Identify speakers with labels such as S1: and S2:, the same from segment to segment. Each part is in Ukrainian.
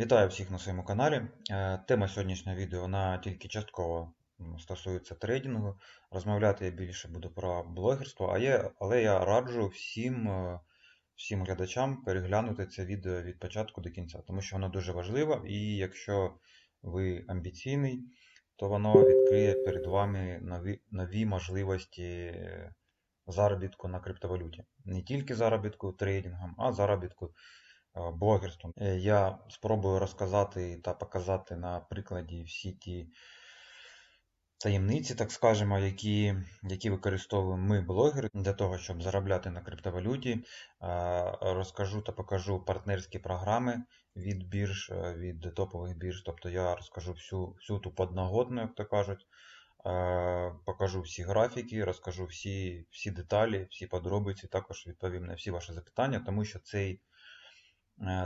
S1: Вітаю всіх на своєму каналі. Е, Тема сьогоднішнього відео вона тільки частково стосується трейдингу. Розмовляти я більше буду про блогерство, але я раджу всім, е, всім глядачам переглянути це відео від початку до кінця, тому що воно дуже важливо, і якщо ви амбіційний, то воно відкриє перед вами нові, нові можливості заробітку на криптовалюті. Не тільки заробітку трейдингом, а заробітку блогерством. Е, Я спробую розказати та показати на прикладі всі ті таємниці, так скажемо, які, які використовуємо ми, блогери, для того, щоб заробляти на криптовалюті. Е, Розкажу та покажу партнерські програми від бірж, е, від топових бірж. Тобто я розкажу всю, всю ту подноготну, як то кажуть. Е, Покажу всі графіки, розкажу всі, всі деталі, всі подробиці, також відповім на всі ваші запитання, тому що цей Е,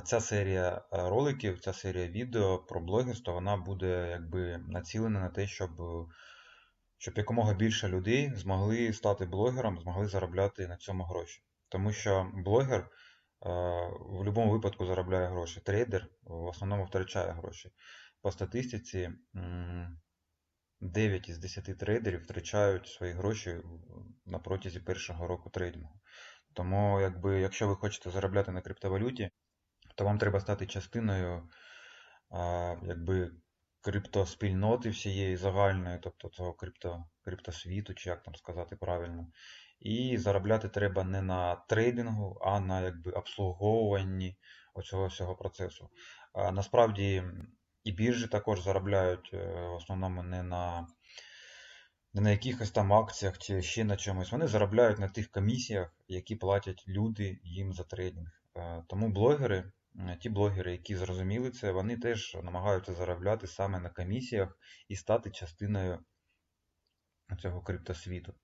S1: Ця серія е, роликів, ця серія відео про блогерство, вона буде якби націлена на те, щоб, е, щоб якомога більше людей змогли стати блогером, змогли заробляти на цьому гроші. Тому що блогер е, в будь-якому випадку заробляє гроші. Трейдер в основному втрачає гроші. По статистиці 9 із 10 трейдерів втрачають свої гроші на протязі першого року трейдингу. Тому, якби, якщо ви хочете заробляти на криптовалюті, то вам треба стати частиною а, якби, криптоспільноти всієї загальної, тобто цього крипто, криптосвіту, чи як там сказати правильно. І заробляти треба не на трейдингу, а на якби, обслуговуванні оцього всього процесу. А, насправді і біржі також заробляють е, в основному не на, не на якихось там акціях чи ще на чомусь. Вони заробляють на тих комісіях, які платять люди їм за трейдинг. Е, Тому блогери, ті блогери, які зрозуміли це, вони теж намагаються заробляти саме на комісіях і стати частиною цього криптосвіту.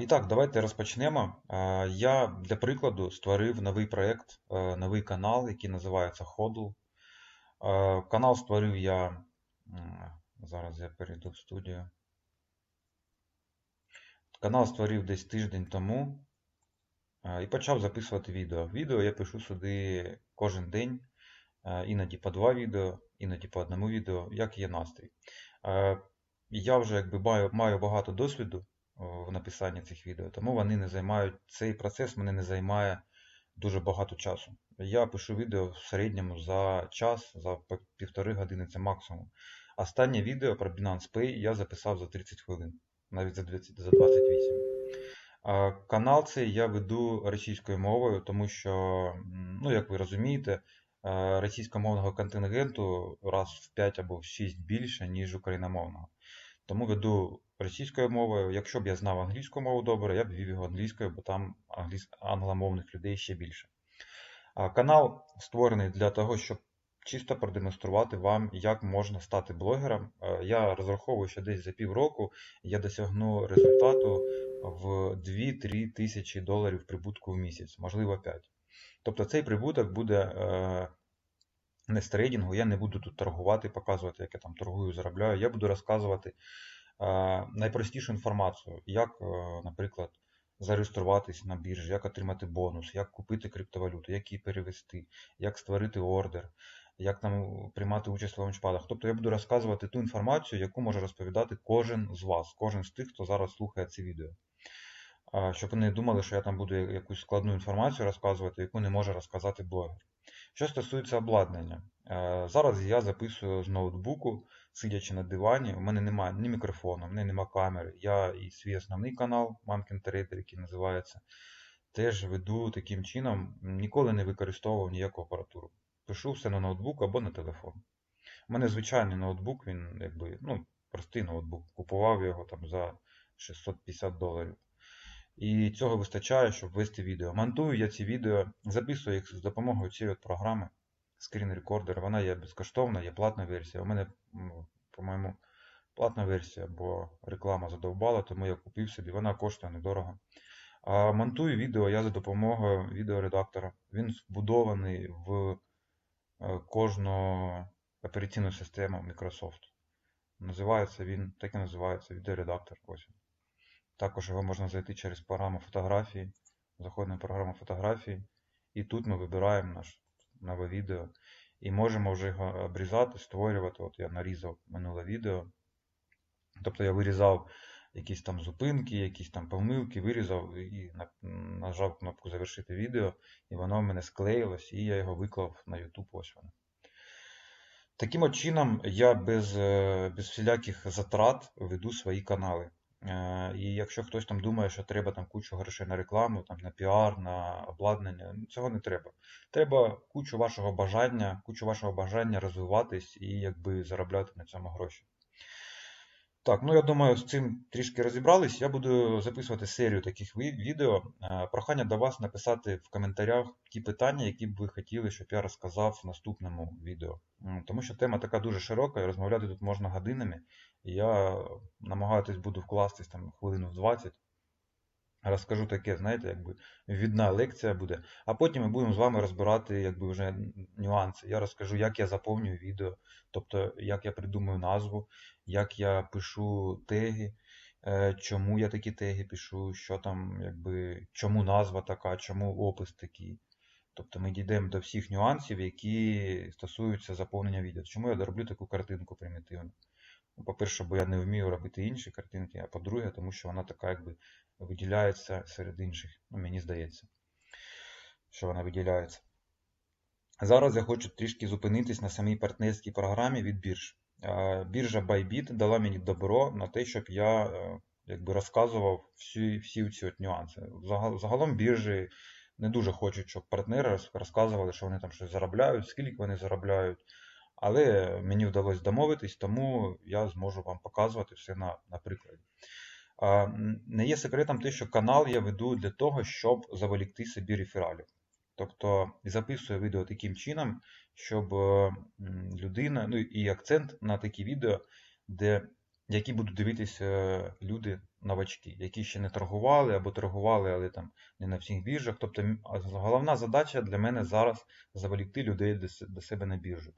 S1: І так, давайте розпочнемо. Я для прикладу створив новий проєкт, е, новий канал, який називається HODL. Канал створив я. Зараз я перейду в студію. Канал створив десь тиждень тому і почав записувати відео. Відео я пишу сюди кожен день, іноді по два відео, іноді по одному відео, як є настрій. Я вже якби маю, маю багато досвіду в написанні цих відео, тому вони не займають, цей процес мене не займає дуже багато часу. Я пишу відео в середньому за час, за півтори години це максимум. Останнє відео про Binance Pay я записав за 30 хвилин, навіть за 20, за 28. Канал цей я веду російською мовою, тому що, ну, як ви розумієте, е, російськомовного контингенту раз в 5 або в 6 більше, ніж україномовного. Тому веду російською мовою. Якщо б я знав англійську мову добре, я б вів його англійською, бо там англомовних людей ще більше. Канал створений для того, щоб чисто продемонструвати вам, як можна стати блогером. Е, Я розраховую, що десь за півроку я досягну результату в 2-3 тисячі доларів прибутку в місяць, можливо 5. Тобто цей прибуток буде е, не з трейдингу, я не буду тут торгувати, показувати, як я там торгую, заробляю. Я буду розказувати е, найпростішу інформацію, як, наприклад, зареєструватись на біржі, як отримати бонус, як купити криптовалюту, як її перевести, як створити ордер, як там приймати участь в лаунчпадах. Тобто я буду розказувати ту інформацію, яку може розповідати кожен з вас, кожен з тих, хто зараз слухає це відео. Щоб вони думали, що я там буду якусь складну інформацію розказувати, яку не може розказати блогер. Що стосується обладнання, зараз я записую з ноутбуку, сидячи на дивані. У мене немає ні мікрофону, у мене немає камери. Я і свій основний канал, Мамкін Трейдер, який називається, теж веду таким чином, ніколи не використовував ніяку апаратуру. Пишу все на ноутбук або на телефон. У мене звичайний ноутбук, він якби, ну, простий ноутбук. Купував його там за 650 доларів. І цього вистачає, щоб вести відео. Монтую я ці відео, записую їх з допомогою цієї от програми Screen Recorder. Вона є безкоштовна, є платна версія. У мене, по-моєму, платна версія, бо реклама задовбала, тому я купив собі. Вона коштує недорого. А монтую відео я за допомогою відеоредактора. Він вбудований в кожну операційну систему Microsoft. Називається він, так і називається відеоредактор. Ось. Також його можна зайти через програму фотографії. Заходимо в програму фотографії. І тут ми вибираємо наш нове відео. і можемо вже його обрізати, створювати. От я нарізав минуле відео. Тобто я вирізав якісь там зупинки, якісь там помилки, вирізав і нажав кнопку завершити відео, і воно в мене склеїлось, і я його виклав на YouTube. Ось воно. Таким от чином я без, е, без всіляких затрат веду свої канали. Е, І якщо хтось там думає, що треба там кучу грошей на рекламу, там, на піар, на обладнання, ну, цього не треба. Треба кучу вашого бажання, кучу вашого бажання розвиватись і якби заробляти на цьому гроші. Так, ну я думаю, з цим трішки розібрались. Я буду записувати серію таких відео. Е, Прохання до вас написати в коментарях ті питання, які б ви хотіли, щоб я розказав в наступному відео. Тому що тема така дуже широка, і розмовляти тут можна годинами. І я намагаюсь буду вкластись там хвилину в 20. Розкажу таке, знаєте, якби відна лекція буде. А потім ми будемо з вами розбирати якби вже нюанси. Я розкажу, як я заповнюю відео, тобто як я придумую назву, як я пишу теги, е, чому я такі теги пишу, що там, якби, чому назва така, чому опис такий. Тобто ми дійдемо до всіх нюансів, які стосуються заповнення відео. Чому я роблю таку картинку примітивну? Ну, По-перше, бо я не вмію робити інші картинки, а по-друге, тому що вона така якби виділяється серед інших. Ну, мені здається, що вона виділяється. Зараз я хочу трішки зупинитись на самій партнерській програмі від бірж. Біржа Bybit дала мені добро на те, щоб я е, якби розказував всі, всі ці от нюанси. Загалом біржі не дуже хочуть, щоб партнери розказували, що вони там щось заробляють, скільки вони заробляють. Але мені вдалося домовитись, тому я зможу вам показувати все на, на прикладі. Не є секретом те, що канал я веду для того, щоб заволікти собі рефералів. Тобто записую відео таким чином, щоб е, людина, ну і акцент на такі відео, де, які будуть дивитися е, люди новачки, які ще не торгували або торгували, але там не на всіх біржах. Тобто головна задача для мене зараз заволікти людей до себе на біржу.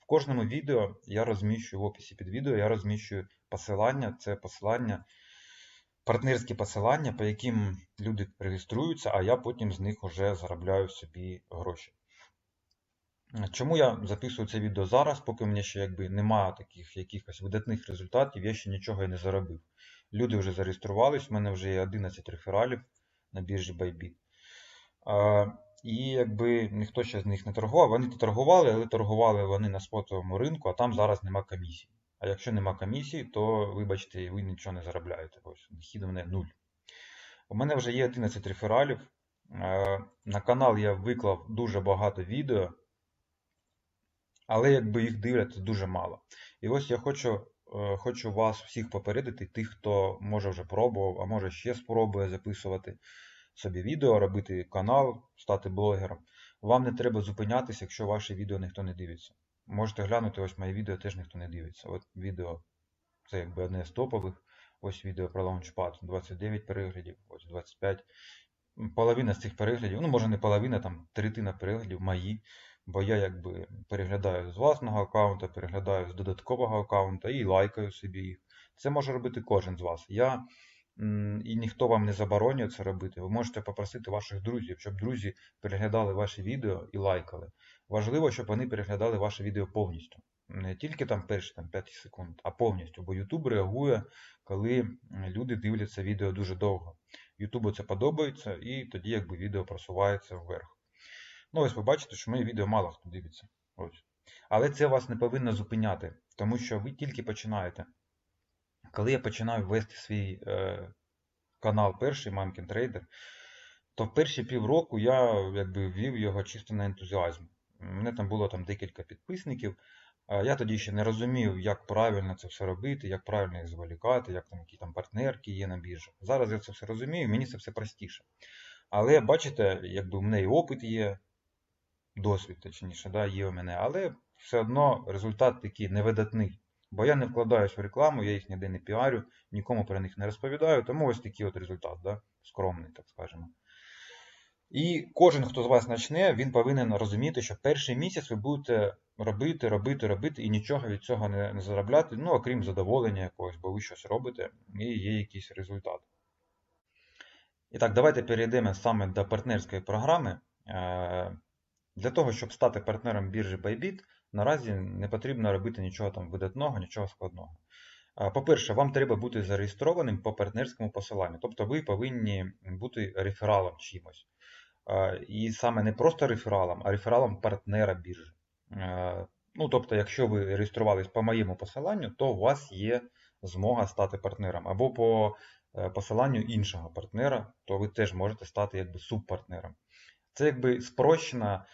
S1: В кожному відео я розміщую в описі під відео, я розміщую посилання, це посилання партнерські посилання, по яким люди реєструються, а я потім з них вже заробляю собі гроші. Чому я записую це відео зараз, поки в мене ще якби немає таких якихось видатних результатів, я ще нічого і не заробив. Люди вже зареєструвались, в мене вже є 11 рефералів на біржі Bybit. І якби ніхто ще з них не торгував, вони то торгували, але торгували вони на спотовому ринку, а там зараз нема комісій. Якщо нема комісії, то вибачте, ви нічого не заробляєте. Ось дохід у мене нуль. У мене вже є 11 рефералів. Е, На канал я виклав дуже багато відео, але якби їх дивляться дуже мало. І ось я хочу, е, хочу вас всіх попередити, тих, хто може вже пробував, а може ще спробує записувати собі відео, робити канал, стати блогером. Вам не треба зупинятися, якщо ваше відео ніхто не дивиться. Можете глянути, ось моє відео теж ніхто не дивиться. От відео це якби одне з топових. Ось відео про Launchpad 29 переглядів, ось 25. Половина з цих переглядів, ну може не половина, там третина переглядів мої. Бо я якби переглядаю з власного аккаунта, переглядаю з додаткового аккаунта і лайкаю собі їх. Це може робити кожен з вас. Я і ніхто вам не заборонює це робити. Ви можете попросити ваших друзів, щоб друзі переглядали ваші відео і лайкали. Важливо, щоб вони переглядали ваше відео повністю. Не тільки там перші там, 5 секунд, а повністю. Бо YouTube реагує, коли люди дивляться відео дуже довго. YouTube це подобається, і тоді якби відео просувається вверх. Ну, ось ви бачите, що моє відео мало хто дивиться. Ось. Але це вас не повинно зупиняти, тому що ви тільки починаєте. Коли я починаю вести свій е, канал перший Мамкін Трейдер, то в перші півроку я якби ввів його чисто на ентузіазм. У мене там було там декілька підписників. Я тоді ще не розумів, як правильно це все робити, як правильно їх зволікати, як там які там партнерки є на біржах. Зараз я це все розумію, мені це все простіше. Але бачите, якби в мене і опит є, досвід, точніше, да, є у мене, але все одно результат такий невидатний. Бо я не вкладаюсь в рекламу, я їх ніде не піарю, нікому про них не розповідаю, тому ось такий от результат, да, скромний, так скажемо. І кожен, хто з вас почне, він повинен розуміти, що перший місяць ви будете робити, робити, робити і нічого від цього не, не заробляти, ну окрім задоволення якогось, бо ви щось робите і є якийсь результат. І так, давайте перейдемо саме до партнерської програми. Е, Для того, щоб стати партнером біржі Bybit, наразі не потрібно робити нічого там видатного, нічого складного. По-перше, вам треба бути зареєстрованим по партнерському посиланню, тобто ви повинні бути рефералом чимось. І саме не просто рефералом, а рефералом партнера біржі. Ну, тобто, якщо ви реєструвались по моєму посиланню, то у вас є змога стати партнером. Або по е, посиланню іншого партнера, то ви теж можете стати якби субпартнером. Це якби спрощена,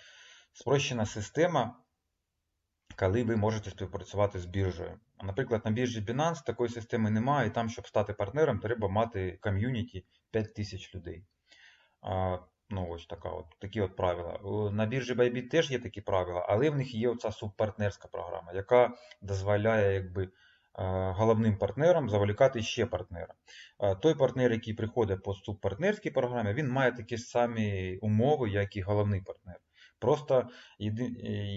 S1: спрощена система, коли ви можете співпрацювати з біржею. Наприклад, на біржі Binance такої системи немає, і там, щоб стати партнером, треба мати ком'юніті 5000 людей. А, Ну, ось така от, такі от правила. На біржі Bybit теж є такі правила, але в них є оця субпартнерська програма, яка дозволяє якби, головним партнерам заволікати ще партнера. Той партнер, який приходить по субпартнерській програмі, він має такі ж самі умови, як і головний партнер. Просто е,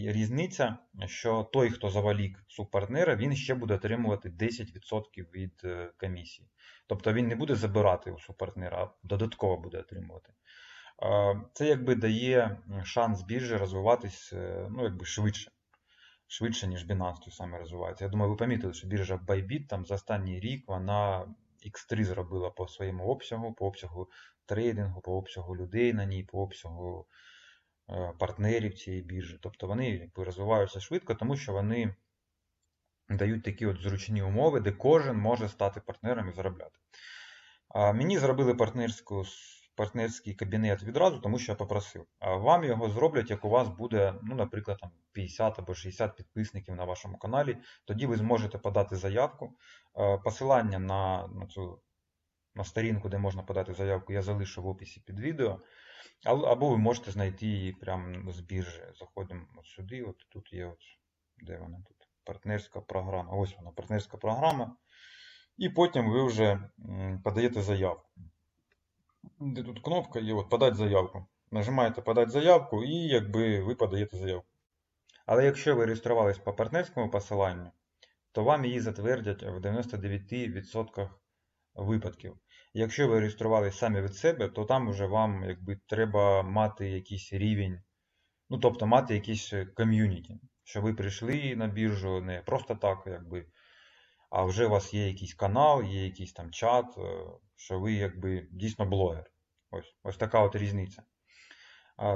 S1: різниця, що той, хто завалік субпартнера, він ще буде отримувати 10% від е, комісії. Тобто він не буде забирати у субпартнера, а додатково буде отримувати. Це якби дає шанс біржі розвиватись е, ну, якби швидше. Швидше, ніж Binance саме розвивається. Я думаю, ви помітили, що біржа Bybit там за останній рік вона X3 зробила по своєму обсягу, по обсягу трейдингу, по обсягу людей на ній, по обсягу партнерів цієї біржі. Тобто вони якби, розвиваються швидко, тому що вони дають такі от зручні умови, де кожен може стати партнером і заробляти. Мені зробили партнерську, партнерський кабінет відразу, тому що я попросив. А вам його зроблять, як у вас буде, ну, наприклад, там 50 або 60 підписників на вашому каналі. Тоді ви зможете подати заявку. Е, Посилання на, на цю на сторінку, де можна подати заявку, я залишу в описі під відео. Або ви можете знайти її прямо з біржі. Заходимо сюди, от тут є, от, де вона тут? Партнерська програма. Ось вона, партнерська програма. І потім ви вже подаєте заявку. Де тут кнопка є, от подати заявку. Нажимаєте подати заявку і якби ви подаєте заявку. Але якщо ви реєструвались по партнерському посиланню, то вам її затвердять в 99% випадків. Якщо ви реєструвалися самі від себе, то там вже вам якби треба мати якийсь рівень, ну тобто мати якийсь ком'юніті, що ви прийшли на біржу не просто так, якби, а вже у вас є якийсь канал, є якийсь там чат, е, що ви якби дійсно блогер. Ось, ось така от різниця.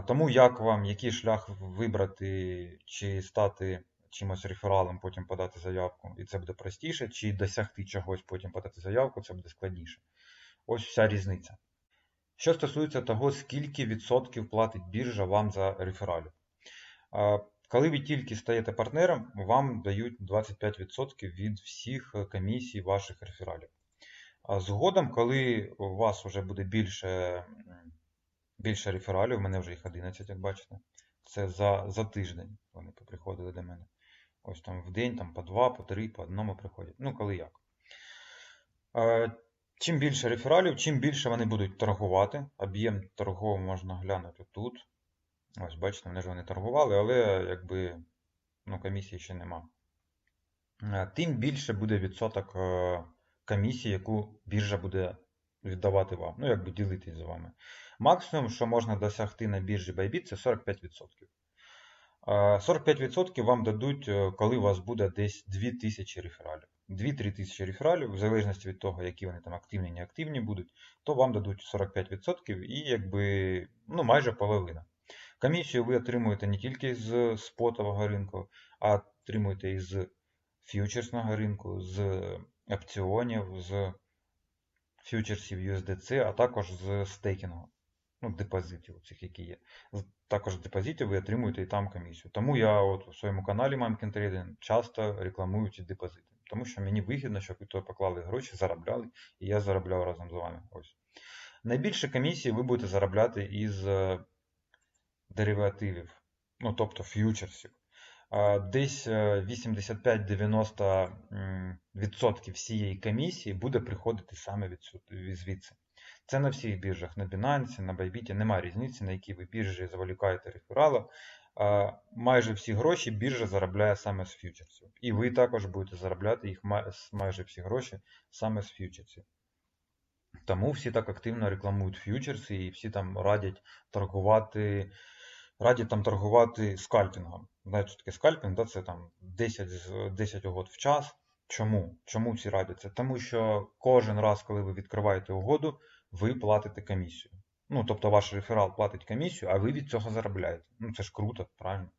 S1: Тому як вам, який шлях вибрати, чи стати чимось рефералом, потім подати заявку, і це буде простіше, чи досягти чогось, потім подати заявку, це буде складніше. Ось вся різниця. Що стосується того, скільки відсотків платить біржа вам за рефералів. А, Коли ви тільки стаєте партнером, вам дають 25% від всіх комісій ваших рефералів. А згодом, коли у вас вже буде більше, більше рефералів, у мене вже їх 11, як бачите, це за, за тиждень вони приходили до мене. Ось там в день там, по 2, по 3, по одному приходять. Ну, коли як. Е, Чим більше рефералів, чим більше вони будуть торгувати. Об'єм торгов можна глянути тут. Ось, бачите, вони ж вони торгували, але якби ну, комісії ще нема. Е, Тим більше буде відсоток е, комісії, яку біржа буде віддавати вам. Ну, якби ділитись з вами. Максимум, що можна досягти на біржі Bybit, це 45%. Е, 45% вам дадуть, е, коли у вас буде десь 2000 рефералів. 2-3 тисячі рефералів, в залежності від того, які вони там активні, неактивні будуть, то вам дадуть 45% і якби ну, майже половина. Комісію ви отримуєте не тільки з спотового ринку, а отримуєте і з фьючерсного ринку, з опціонів, з фьючерсів USDC, а також з стейкінгу. Ну, депозитів, цих, які є. Також з депозитів ви отримуєте і там комісію. Тому я от у своєму каналі Мамкін Trading часто рекламую ці депозити. Тому що мені вигідно, щоб ви туди поклали гроші, заробляли, і я заробляв разом з вами. Ось. Найбільше комісії ви будете заробляти із е, деривативів, ну тобто ф'ючерсів. Десь е, 85-90% м, всієї комісії буде приходити саме від звідси. Це на всіх біржах, на Binance, на Bybit, немає різниці, на якій ви біржі заволікаєте реферала. Майже всі гроші біржа заробляє саме з ф'ючерсів. І ви також будете заробляти їх майже всі гроші саме з ф'ючерсів. Тому всі так активно рекламують ф'ючерси і всі там радять торгувати раді там торгувати скальпінгом. Знаєте, таке скальпінг? Да? Це там 10, 10 угод в час. Чому? Чому всі радять це? Тому що кожен раз, коли ви відкриваєте угоду, ви платите комісію. Ну, тобто ваш реферал платить комісію, а ви від цього заробляєте. Ну, це ж круто, правильно?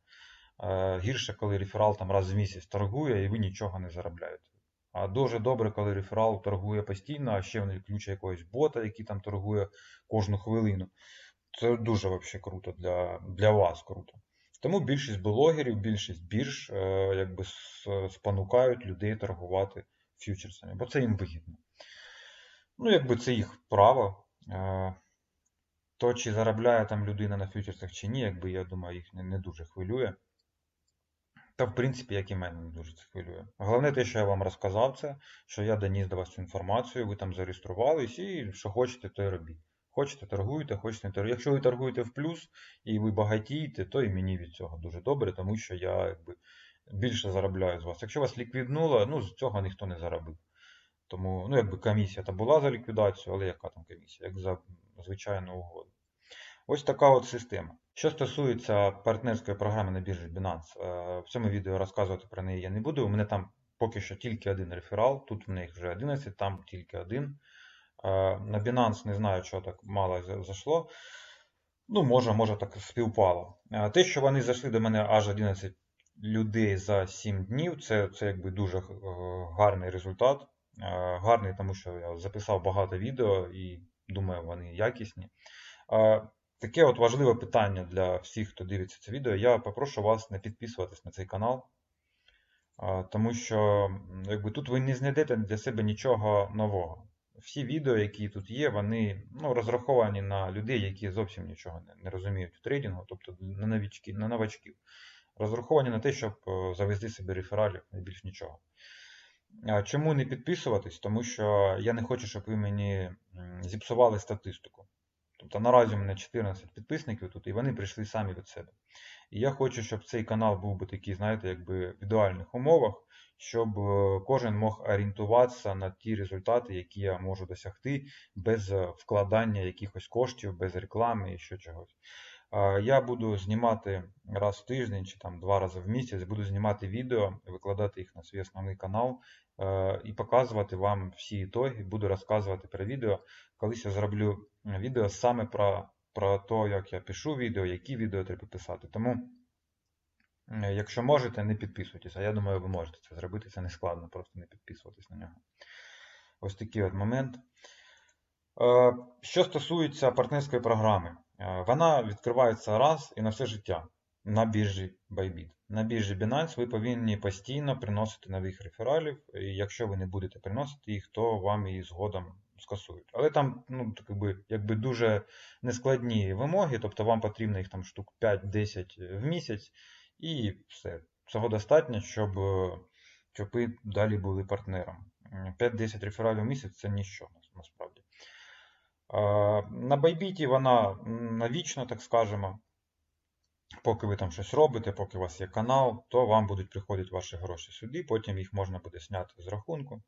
S1: Е, гірше, коли реферал там раз в місяць торгує і ви нічого не заробляєте. А дуже добре, коли реферал торгує постійно, а ще вони включать якогось бота, який там торгує кожну хвилину. Це дуже вообще круто для, для вас круто. Тому більшість блогерів, більшість бірж е, якби спонукають людей торгувати фьючерсами, бо це їм вигідно. Ну, якби це їх право. Е, то, чи заробляє там людина на фьючерсах чи ні, якби я думаю, їх не, не дуже хвилює. Та, в принципі, як і мене не дуже це хвилює. Головне те, що я вам розказав це, що я доніс до вас цю інформацію, ви там зареєструвались і що хочете, то й робіть. Хочете, торгуйте, хочете не торгуйте. Якщо ви торгуєте в плюс і ви багатієте, то і мені від цього дуже добре, тому що я якби більше заробляю з вас. Якщо вас ліквіднуло, ну з цього ніхто не заробив. Тому, ну, якби комісія та була за ліквідацію, але яка там комісія? Як за звичайну угоду. Ось така от система. Що стосується партнерської програми на біржі Binance, е, в цьому відео розказувати про неї я не буду. У мене там поки що тільки один реферал, тут в них вже 11, там тільки один. Е, На Binance не знаю, чого так мало зайшло. Ну, може, може так співпало. Е, Те, що вони зайшли до мене аж 11 людей за 7 днів, це, це якби дуже гарний результат. Гарний, тому що я записав багато відео і думаю, вони якісні. Таке от важливе питання для всіх, хто дивиться це відео. Я попрошу вас не підписуватись на цей канал, тому що якби, тут ви не знайдете для себе нічого нового. Всі відео, які тут є, вони ну, розраховані на людей, які зовсім нічого не, не розуміють в трейдингу, тобто на новичків, на новачків. Розраховані на те, щоб е, завести собі рефералів і більш нічого. Чому не підписуватись? Тому що я не хочу, щоб ви мені зіпсували статистику. Тобто наразі у мене 14 підписників тут, і вони прийшли самі від себе. І я хочу, щоб цей канал був би такий, знаєте, якби в ідеальних умовах, щоб е, кожен мог орієнтуватися на ті результати, які я можу досягти без е, вкладання якихось коштів, без реклами і ще чогось. Я буду знімати раз в тиждень чи там два рази в місяць, буду знімати відео, викладати їх на свій основний канал і показувати вам всі ітоги, буду розказувати про відео. Колись я зроблю відео саме про, про те, як я пишу відео, які відео треба писати. Тому, якщо можете, не підписуйтесь. А я думаю, ви можете це зробити. Це не складно, просто не підписуватись на нього. Ось такий от момент. Що стосується партнерської програми, вона відкривається раз і на все життя на біржі Bybit. На біржі Binance ви повинні постійно приносити нових рефералів, і якщо ви не будете приносити їх, то вам її згодом скасують. Але там ну, так якби, якби дуже нескладні вимоги, тобто вам потрібно їх там штук 5-10 в місяць, і все. Цього достатньо, щоб, е, щоб ви далі були партнером. М, 5-10 рефералів в місяць це ніщо насправді. На Байбіті вона навічно, так скажемо. Поки ви там щось робите, поки у вас є канал, то вам будуть приходити ваші гроші сюди, потім їх можна буде зняти з рахунку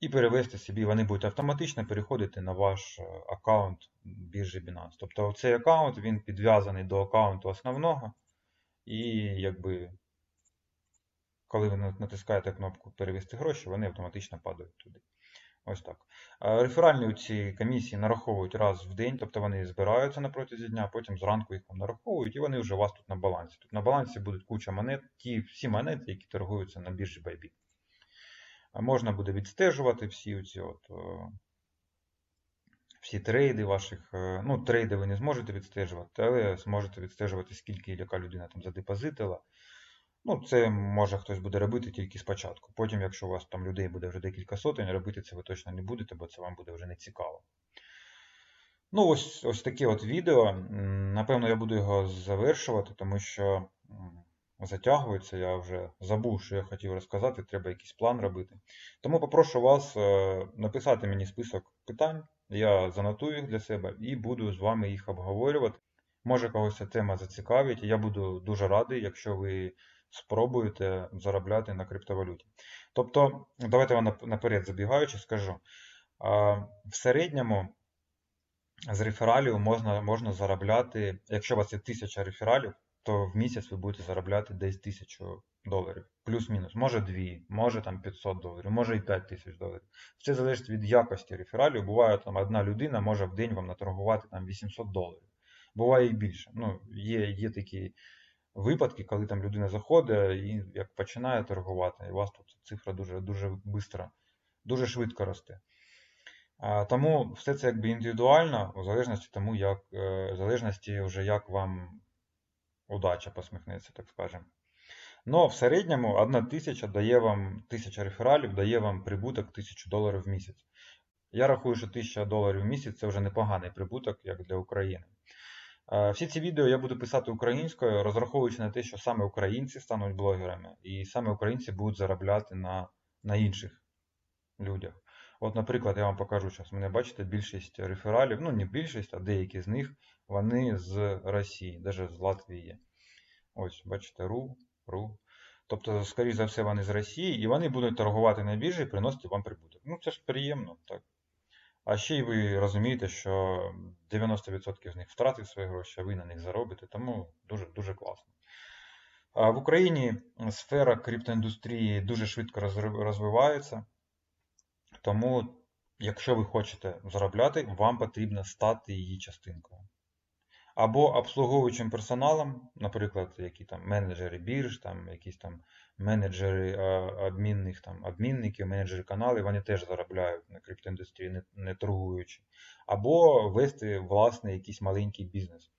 S1: і перевести собі. Вони будуть автоматично переходити на ваш е, аккаунт біржі Binance. Тобто цей аккаунт він підв'язаний до аккаунту основного, і якби коли ви натискаєте кнопку перевести гроші, вони автоматично падають туди. Ось так. Е, Реферальні ці комісії нараховують раз в день, тобто вони збираються на протязі дня, потім зранку їх вам нараховують, і вони вже у вас тут на балансі. Тут на балансі будуть куча монет, ті всі монети, які торгуються на біржі Bybit. Можна буде відстежувати всі оці от, е, всі трейди ваших. е, Ну, трейди ви не зможете відстежувати, але зможете відстежувати, скільки яка людина там задепозитила. Ну, це може хтось буде робити тільки спочатку. Потім, якщо у вас там людей буде вже декілька сотень, робити це ви точно не будете, бо це вам буде вже не цікаво. Ну, ось ось таке от відео. Напевно, я буду його завершувати, тому що затягується. Я вже забув, що я хотів розказати, треба якийсь план робити. Тому попрошу вас е, написати мені список питань, я занотую їх для себе і буду з вами їх обговорювати. Може когось ця тема зацікавить, я буду дуже радий, якщо ви спробуєте заробляти на криптовалюті. Тобто, давайте вам наперед забігаючи, скажу. В середньому з рефералів можна, можна заробляти, якщо у вас є 1000 рефералів, то в місяць ви будете заробляти десь 1000 доларів. Плюс-мінус. Може 2, може там 500 доларів, може і 5000 доларів. Все залежить від якості рефералів. Буває там одна людина може в день вам наторгувати там 800 доларів. Буває і більше. Ну, є, є такі випадки, коли там людина заходить і як починає торгувати, і у вас тут цифра дуже дуже бистро, дуже швидко росте. Тому все це якби індивідуально, в залежності тому, як, е, в залежності вже як вам удача посміхнеться, так скажемо. Но в середньому одна тисяча дає вам, тисяча рефералів дає вам прибуток 1000 доларів в місяць. Я рахую, що 1000 доларів в місяць це вже непоганий прибуток, як для України. Е, Всі ці відео я буду писати українською, розраховуючи на те, що саме українці стануть блогерами, і саме українці будуть заробляти на, на інших людях. От, наприклад, я вам покажу зараз. Мене бачите, більшість рефералів, ну не більшість, а деякі з них, вони з Росії, навіть з Латвії. Ось, бачите, ру, ру. Тобто, скоріш за все, вони з Росії, і вони будуть торгувати на біржі і приносити вам прибуток. Ну, це ж приємно, так. А ще й ви розумієте, що 90% з них втратив свої гроші, а ви на них заробите, тому дуже дуже класно. В Україні сфера криптоіндустрії дуже швидко розвивається, тому, якщо ви хочете заробляти, вам потрібно стати її частинкою. Або обслуговуючим персоналом, наприклад, які там менеджери бірж, там якісь там менеджери е, адмінних там адмінників менеджери каналів, вони теж заробляють на криптоіндустрії, не, не торгуючи, або вести власний якийсь маленький бізнес.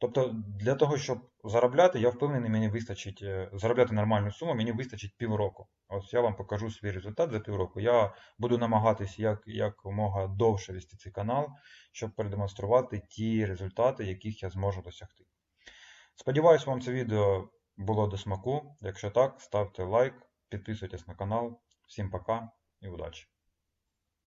S1: Тобто для того, щоб заробляти, я впевнений, мені вистачить е, заробляти нормальну суму, мені вистачить півроку. Ось я вам покажу свій результат за півроку. Я буду намагатися як, якомога довше вести цей канал, щоб продемонструвати ті результати, яких я зможу досягти. Сподіваюсь, вам це відео було до смаку. Якщо так, ставте лайк, підписуйтесь на канал. Всім пока і удачі!